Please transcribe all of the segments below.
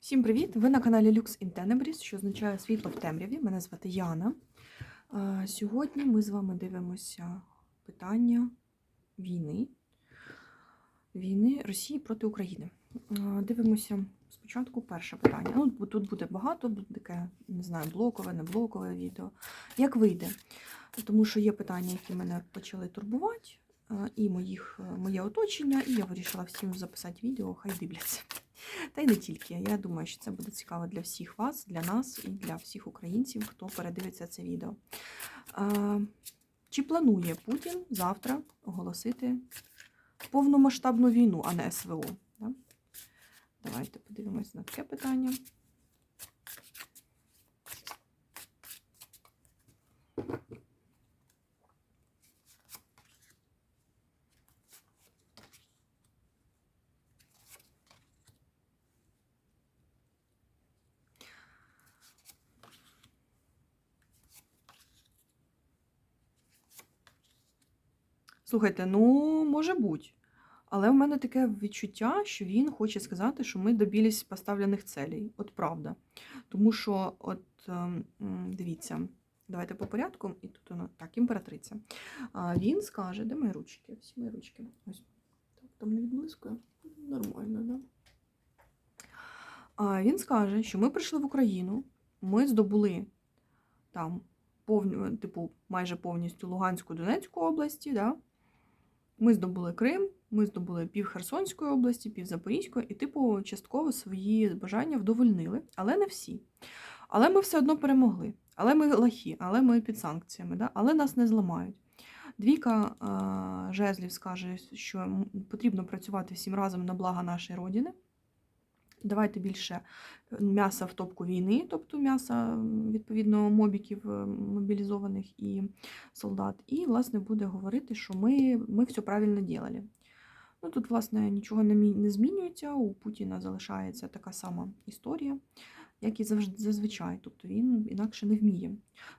Всім привіт! Ви на каналі Lux in Tenebris, що означає світло в темряві. Мене звати Яна. Сьогодні ми з вами дивимося питання війни. Війни Росії проти України. Дивимося спочатку перше питання. Ну, тут буде багато, буде таке, не знаю, блокове, не блокове відео. Як вийде? Тому що є питання, які мене почали турбувати, і моїх, моє оточення, і я вирішила всім записати відео, хай дивляться. Та й не тільки. Я думаю, що це буде цікаво для всіх вас, для нас і для всіх українців, хто передивиться це відео. Чи планує Путін завтра оголосити повномасштабну війну, а не СВО? Давайте подивимось на таке питання. Слухайте, ну, може бути. Але в мене таке відчуття, що він хоче сказати, що ми добились поставлених целей. От правда. Тому що, от ем, дивіться, давайте по порядку, і тут воно так, імператриця. Він скаже, де мої ручки? Всі мої ручки. Ось. Так, там не відблискує. Нормально, да? Він скаже, що ми прийшли в Україну, ми здобули там повню, типу, майже повністю Луганську Донецьку області, да? Ми здобули Крим, ми здобули пів Херсонської області, пів Запорізької, і, типу, частково свої бажання вдовольнили, але не всі. Але ми все одно перемогли. Але ми лахі, але ми під санкціями, да? але нас не зламають. Двійка жезлів скаже, що потрібно працювати всім разом на благо нашої родини. Давайте більше м'яса в топку війни, тобто м'яса, відповідно, мобіків е, мобілізованих і солдат. І, власне, буде говорити, що ми, ми все правильно робили. Ну, тут, власне, нічого не, змінюється. У Путіна залишається така сама історія, як і завжди зазвичай. Тобто він інакше не вміє.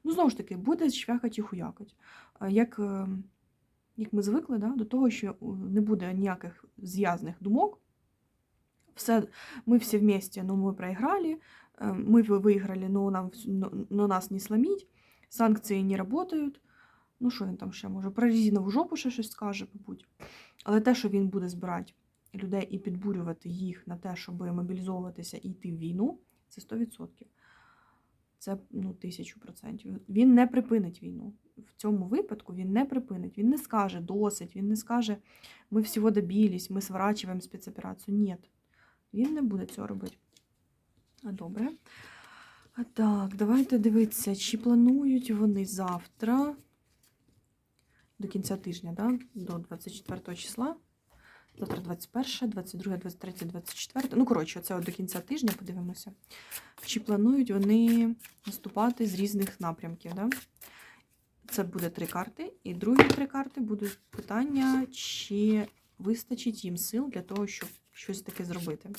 Ну, знову ж таки, буде швякать і хуякать. Як, е, як ми звикли да, до того, що е, не буде ніяких зв'язних думок Все, мы все вместе, но мы проиграли, э, мы вы- выиграли, но, нам, вс- но, но нас не сломить, санкції не работають. Ну, що він там ще може? Про резинову жопу ще щось скаже, мабуть. Але те, що він буде збирати людей і підбурювати їх на те, щоб мобілізовуватися і йти в війну, це 100%. Це ну, тисячу процентів. Він не припинить війну. В цьому випадку він не припинить. Він не скаже досить, він не скаже, ми всього добились, ми сворачуємо спецоперацію. Ні. Він не буде цього робити. А, Добре. Так, давайте дивитися, чи планують вони завтра до кінця тижня, да? до 24 числа. Завтра 21, 22, 23, 24. Ну, коротше, це до кінця тижня подивимося. Чи планують вони наступати з різних напрямків? Да? Це буде три карти. І другі три карти будуть питання, чи вистачить їм сил для того, щоб щось таке зробити.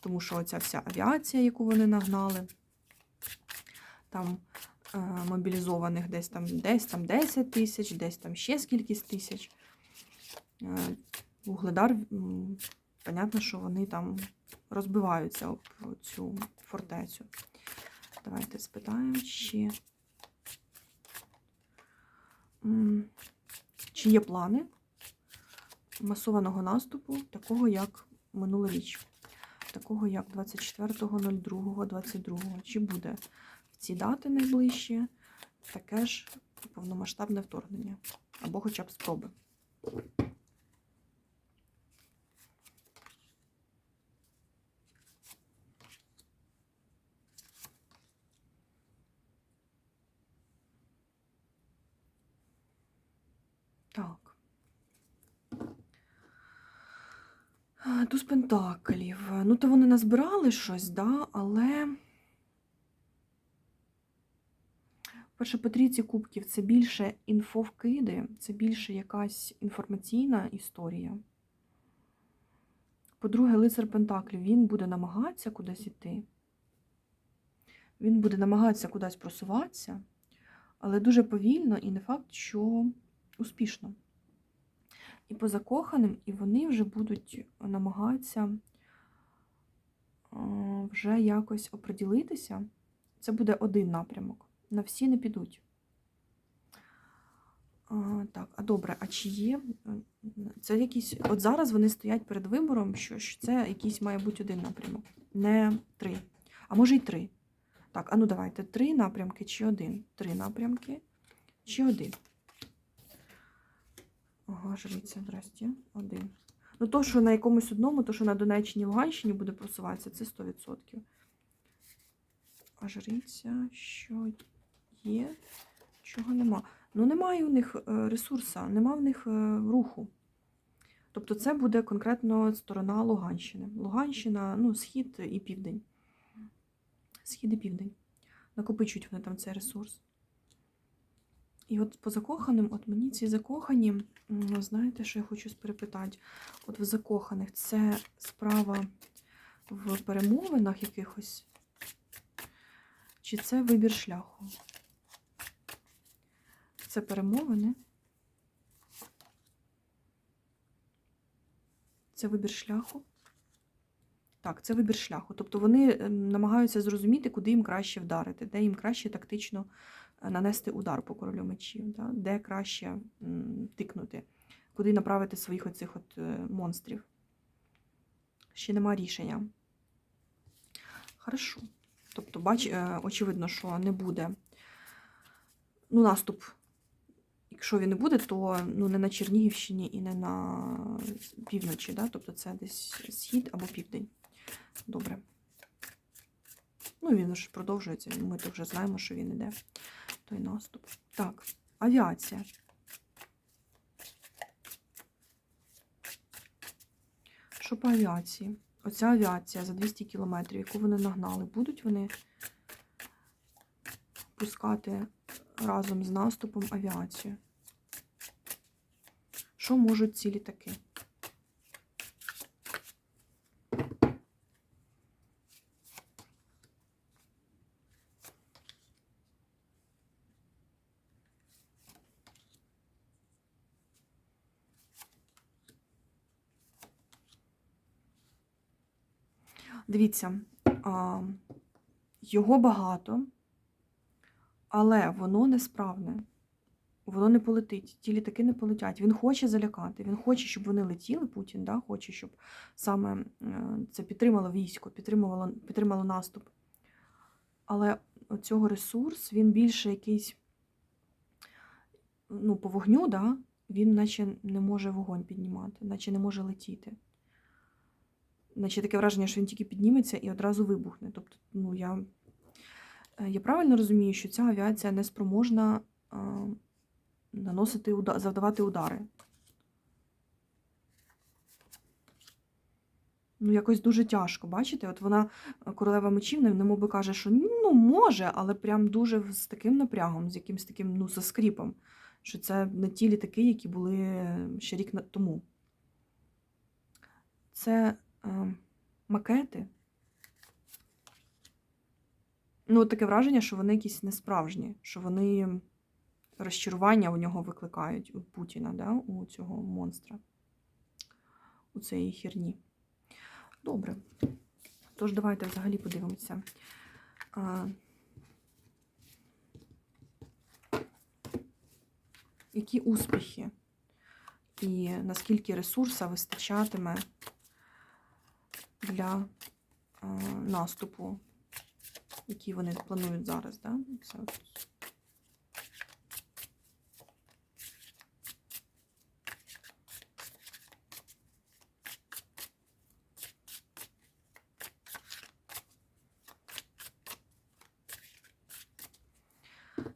Тому що оця вся авіація, яку вони нагнали, там е, мобілізованих десь там, десь там 10 тисяч, десь там ще скількись тисяч. Е, Вугледар, понятно, що вони там розбиваються об цю фортецю. Давайте спитаємо, м, чи є плани масованого наступу, такого як минулоріч, такого як 24.02.22. Чи буде в ці дати найближчі таке ж повномасштабне вторгнення? Або хоча б спроби. Так. А, Туз пентаклів. Ну, то вони назбирали щось, да, але. Перше, по трійці кубків це більше інфовкиди, це більше якась інформаційна історія. По-друге, лицар Пентаклів, він буде намагатися кудись іти. Він буде намагатися кудись просуватися, але дуже повільно і не факт, що успішно. І по закоханим, і вони вже будуть намагатися е, вже якось оприділитися. Це буде один напрямок. На всі не підуть. А, так, а добре, а чи є? е, Це якісь. От зараз вони стоять перед вибором, що ж це якийсь має бути один напрямок, не три. А може й три. Так, а ну давайте три напрямки чи один? Три напрямки чи один. Ага, жриця, здрасте. Один. Ну, то, що на якомусь одному, то, що на Донеччині Луганщині буде просуватися, це 100%. А жриця, що є, чого нема. Ну, немає у них е, ресурсу, нема в них е, руху. Тобто це буде конкретно сторона Луганщини. Луганщина, ну, схід і південь. Схід і південь. Накопичують вони там цей ресурс. І от по закоханим, от мені ці закохані, знаєте, що я хочу перепитати? От в закоханих це справа в перемовинах якихось? Чи це вибір шляху? Це перемовини? Це вибір шляху? Так, це вибір шляху. Тобто вони ем, намагаються зрозуміти, куди їм краще вдарити, де їм краще тактично нанести удар по королю мечів, да? де краще тикнути, куди направити своїх оцих от е, монстрів. Ще нема рішення. Хорошо. Тобто, бач, е, очевидно, що не буде ну, наступ. Якщо він не буде, то ну, не на Чернігівщині і не на півночі. Да? Тобто це десь схід або південь. Добре. Ну, він ж продовжується. Ми то вже знаємо, що він іде. Той наступ. Так, авіація. Що по авіації? Оця авіація за 200 кілометрів, яку вони нагнали, будуть вони пускати разом з наступом авіацію? Що можуть ці літаки? Дивіться, а, його багато, але воно несправне. Воно не полетить. Ті літаки не полетять. Він хоче залякати. Він хоче, щоб вони летіли. Путін да, хоче, щоб саме е, це підтримало військо, підтримувало, підтримало наступ. Але цього ресурс він більше якийсь ну, по вогню, да, він наче не може вогонь піднімати, наче не може летіти. Наче таке враження, що він тільки підніметься і одразу вибухне. Тобто, ну, я, е, я правильно розумію, що ця авіація не спроможна наносити уда- завдавати удари. Ну, якось дуже тяжко, бачите? От вона, е, королева мечів, немов би каже, що ну, може, але прям дуже з таким напрягом, з якимось таким, ну, со скріпом, що це не ті літаки, які були е, ще рік тому. Це макети. Ну, таке враження, що вони якісь несправжні, що вони розчарування у нього викликають у Путіна, да? у цього монстра, у цієї херні. Добре. Тож, давайте взагалі подивимося. А, які успіхи і наскільки ресурса вистачатиме для а, наступу, який вони планують зараз. Да? Це от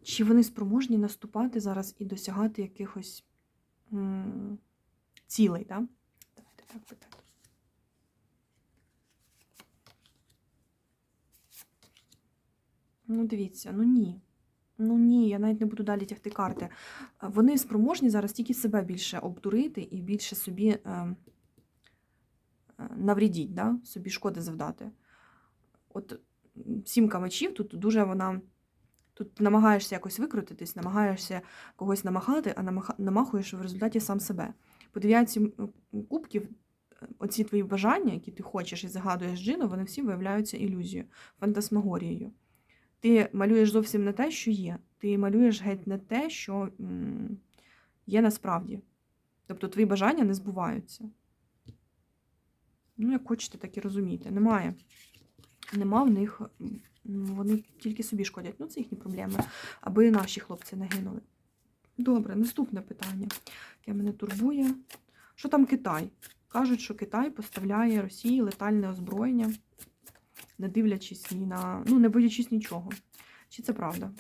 Чи вони спроможні наступати зараз і досягати якихось цілей, да? Давайте так питати. Ну, дивіться, ну ні. Ну ні, я навіть не буду далі тягти карти. Вони спроможні зараз тільки себе більше обдурити і більше собі е, е, наврідіть, да? собі шкоди завдати. От сімка мечів тут дуже вона. Тут намагаєшся якось викрутитись, намагаєшся когось намахати, а намахуєш в результаті сам себе. По дев'ятці кубків оці твої бажання, які ти хочеш і загадуєш джину, вони всі виявляються ілюзією, фантасмагорією. Ти малюєш зовсім не те, що є. Ти малюєш геть не те, що є насправді. Тобто твої бажання не збуваються. Ну, як хочете, так і розумієте. Немає. Нема в них, вони тільки собі шкодять. Ну, це їхні проблеми, аби наші хлопці не гинули. Добре, наступне питання, яке мене турбує. Що там Китай? Кажуть, що Китай поставляє Росії летальне озброєння, не дивлячись ні на. ну, не боячись нічого. Чи це правда?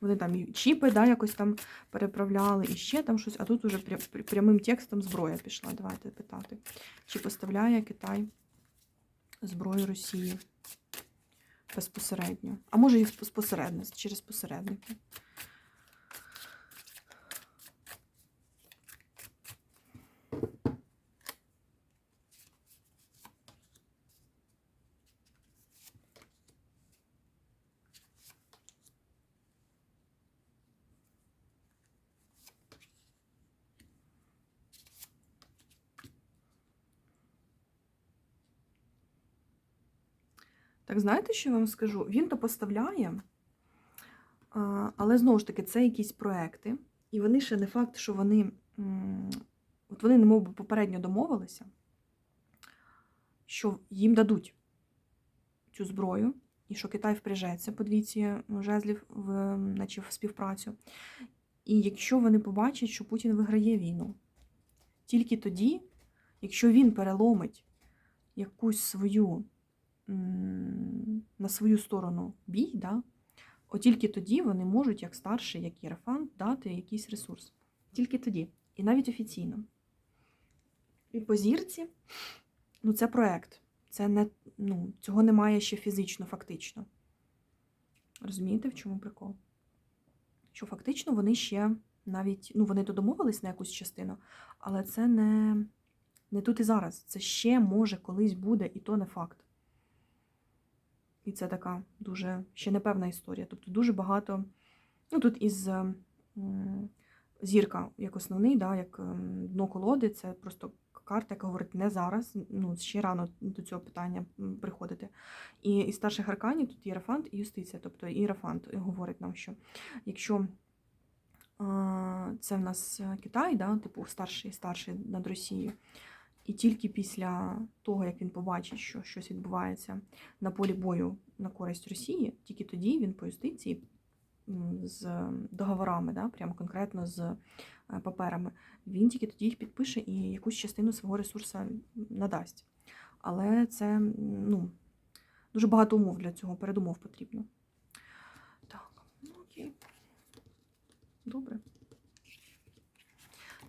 Вони там чіпи, да, якось там переправляли, і ще там щось, а тут уже пря- пря- прямим текстом зброя пішла. Давайте питати. Чи поставляє Китай зброю Росії безпосередньо? А може і через посередники. Так знаєте, що я вам скажу? Він то поставляє, але знову ж таки, це якісь проекти, і вони ще не факт, що вони. От вони немов би попередньо домовилися, що їм дадуть цю зброю, і що Китай впряжеться по двійці жезлів в, наче, в співпрацю. І якщо вони побачать, що Путін виграє війну, тільки тоді, якщо він переломить якусь свою на свою сторону бій, да, от тільки тоді вони можуть, як старший, як Єрофант, дати якийсь ресурс. Тільки тоді. І навіть офіційно. І по зірці, ну, це проект. Це не, ну, цього немає ще фізично, фактично. Розумієте, в чому прикол? Що фактично вони ще навіть, ну, вони то домовились на якусь частину, але це не, не тут і зараз. Це ще може колись буде, і то не факт. І це така дуже ще непевна історія. Тобто дуже багато. Ну, тут із зірка як основний, да, як ем, дно колоди, це просто карта, яка говорить не зараз. Ну, ще рано до цього питання приходити. І із старших арканів тут Єрофант і юстиція. Тобто Єрофант говорить нам, що якщо це в нас Китай, да, типу старший старший над Росією. І тільки після того, як він побачить, що щось відбувається на полі бою на користь Росії, тільки тоді він по юстиції з договорами, да, прямо конкретно з е, паперами, він тільки тоді їх підпише і якусь частину свого ресурсу надасть. Але це ну, дуже багато умов для цього, передумов потрібно. Так, ну окей. Добре.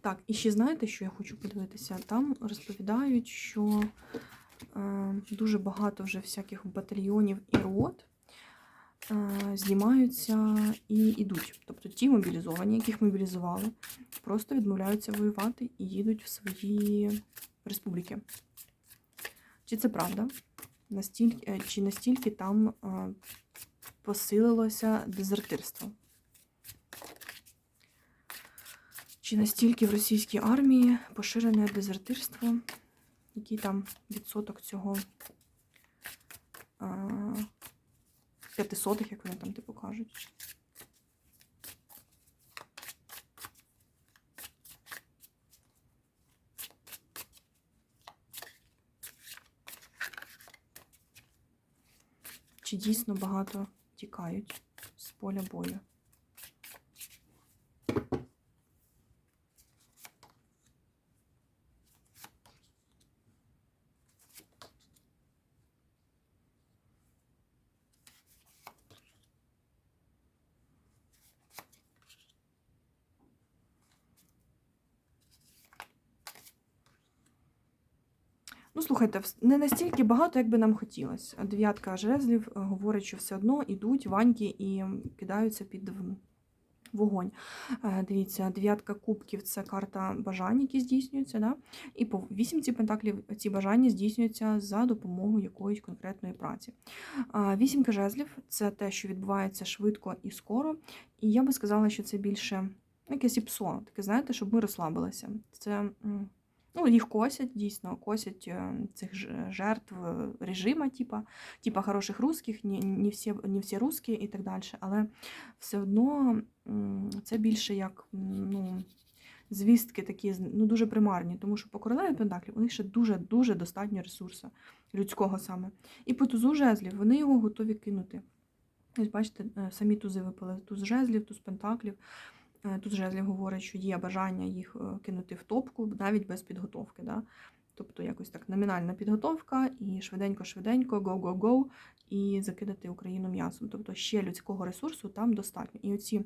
Так, і ще знаєте, що я хочу подивитися? Там розповідають, що е, дуже багато вже всяких батальйонів і рот е, знімаються і йдуть. Тобто ті мобілізовані, яких мобілізували, просто відмовляються воювати і їдуть в свої республіки. Чи це правда? Настільки, е, чи настільки там е, посилилося дезертирство? Чи настільки в російській армії поширене дезертирство? Який там відсоток цього п'ятисотих, як вони там типу кажуть? Чи дійсно багато тікають з поля бою? Ну, слухайте, не настільки багато, як би нам хотілося. Дев'ятка жезлів е, говорить, що все одно йдуть ваньки і кидаються під вогонь. Е, Дивіться, дев'ятка кубків це карта бажань, які здійснюються. Да? І по вісімці пентаклів ці бажання здійснюються за допомогою якоїсь конкретної праці. Вісімка жезлів це те, що відбувається швидко і скоро. І я би сказала, що це більше ну, якесь іпсо, таке, знаєте, щоб ми розслабилися. Це. Ну, їх косять, дійсно, косять цих жертв е, режима, типа, типа хороших русських, не, не, всі, не всі русські і так далі. Але все одно це більше як ну, звістки такі ну, дуже примарні, тому що по королеві Пентаклів у них ще дуже-дуже достатньо ресурсу, людського саме. І по тузу жезлів вони його готові кинути. Ось бачите, е, самі тузи випали. Туз жезлів, туз пентаклів. Е, Туз жезлів говорить, що є бажання їх е, кинути в топку, навіть без підготовки. Да? Тобто якось так номінальна підготовка і швиденько-швиденько, go-go-go, і закидати Україну м'ясом. Тобто ще людського ресурсу там достатньо. І оці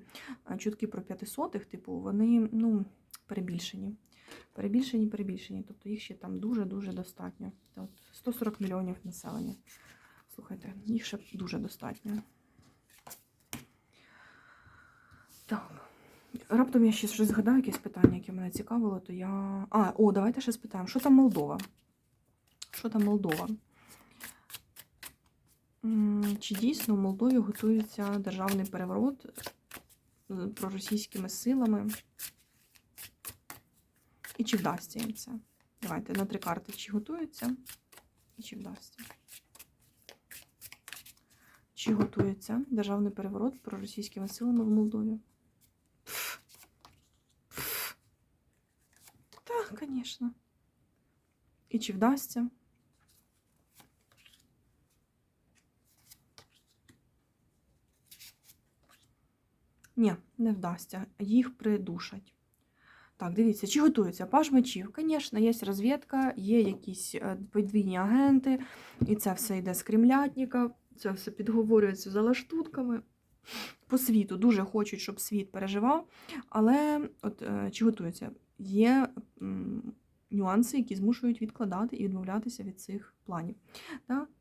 е, чутки про п'ятисотих, типу, вони ну, перебільшені. Перебільшені, перебільшені. Тобто їх ще там дуже-дуже достатньо. От 140 мільйонів населення. Слухайте, їх ще дуже достатньо. Так. Раптом я ще щось згадаю, якесь питання, яке мене цікавило, то я. А, о, давайте ще спитаємо, що там Молдова? Що там Молдова? Чи дійсно в Молдові готується державний переворот з проросійськими силами? І чи вдасться їм це? Давайте на три карти, чи готується, і чи вдасться. Чи готується державний переворот проросійськими силами в Молдові? Так, звісно. І чи вдасться? Ні, не вдасться. Їх придушать. Так, дивіться, чи готується паж мечів? Звісно, є розвідка, є якісь е, подвійні агенти, і це все йде з кремлятника, це все підговорюється за лаштутками. По світу дуже хочуть, щоб світ переживав, але от е, чи готується? Є нюанси, які змушують відкладати і відмовлятися від цих планів.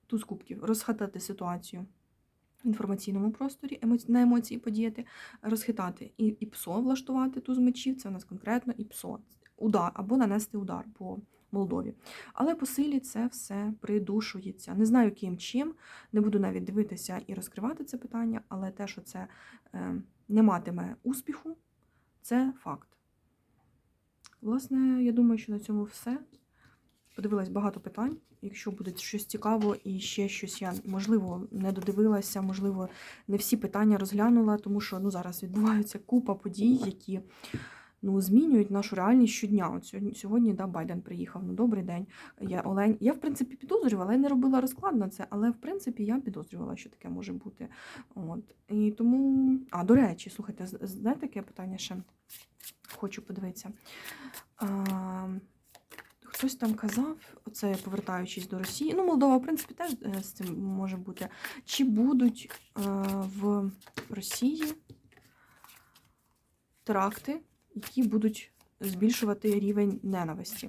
Туз кубків, розхатати ситуацію в інформаційному просторі, на емоції подіяти, розхитати і, і ПСО влаштувати туз мечів, це у нас конкретно і ПСО. Удар або нанести удар по Молдові. Але по силі це все придушується. Не знаю, ким чим, не буду навіть дивитися і розкривати це питання, але те, що це е, не матиме успіху, це факт. Власне, я думаю, що на цьому все. Подивилась багато питань. Якщо буде щось цікаво і ще щось я, можливо, не додивилася, можливо, не всі питання розглянула, тому що ну, зараз відбувається купа подій, які ну, змінюють нашу реальність щодня. От сьогодні, да, Байден приїхав. Ну, добрий день. Я Олень. Я, в принципі, підозрювала, я не робила розклад на це, але в принципі я підозрювала, що таке може бути. От. І тому. А, до речі, слухайте, знаєте, яке питання ще хочу подивитися. А, Хтось там казав, оце повертаючись до Росії. Ну, Молдова, в принципі, теж е, з цим може бути. Чи будуть е, в Росії теракти, які будуть збільшувати рівень ненависті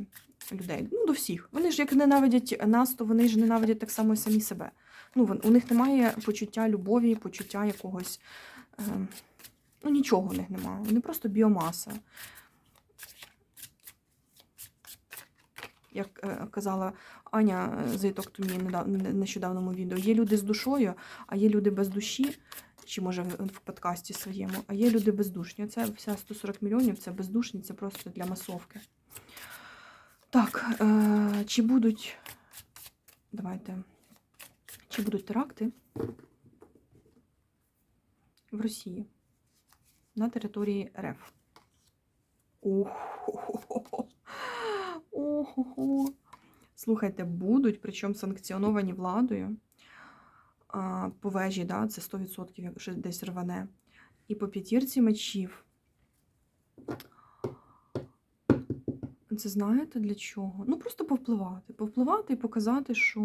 людей? Ну, до всіх. Вони ж як ненавидять нас, то вони ж ненавидять так само самі себе. Ну, у них немає почуття любові, почуття якогось. Е, ну, нічого в них немає. Вони просто біомаса. як е, казала Аня з «Talk to Me недав- не- нещодавному відео, є люди з душою, а є люди без душі, чи може в, подкасті своєму, а є люди бездушні. Це вся 140 мільйонів, це бездушні, це просто для масовки. Так, е, чи будуть. Давайте. Чи будуть теракти в Росії на території РФ? Ого. Слухайте, будуть, причому санкціоновані владою. По вежі, да, це 100%, якщо десь рване. І по п'ятірці мечів. Це знаєте для чого? Ну, просто повпливати. Повпливати і показати, що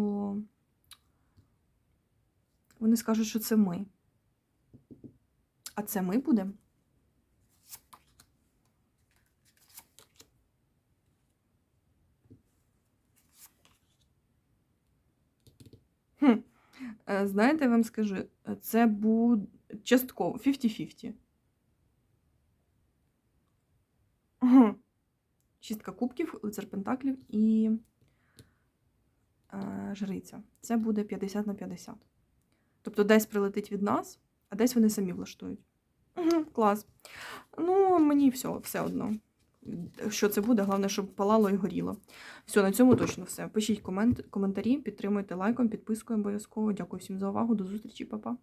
вони скажуть, що це ми. А це ми будемо? Хм. Е, Знаєте, я вам скажу, е, це буде частково 50-50. Ага. Шістка кубків, лицар пентаклів і е, жриця. Це буде 50 на 50. Тобто десь прилетить від нас, а десь вони самі влаштують. Клас. Ну, мені все, все одно. Що це буде, головне, щоб палало і горіло. Все, на цьому точно все. Пишіть комент, коментарі, підтримуйте лайком, підпискою обов'язково. Дякую всім за увагу. До зустрічі, па-па.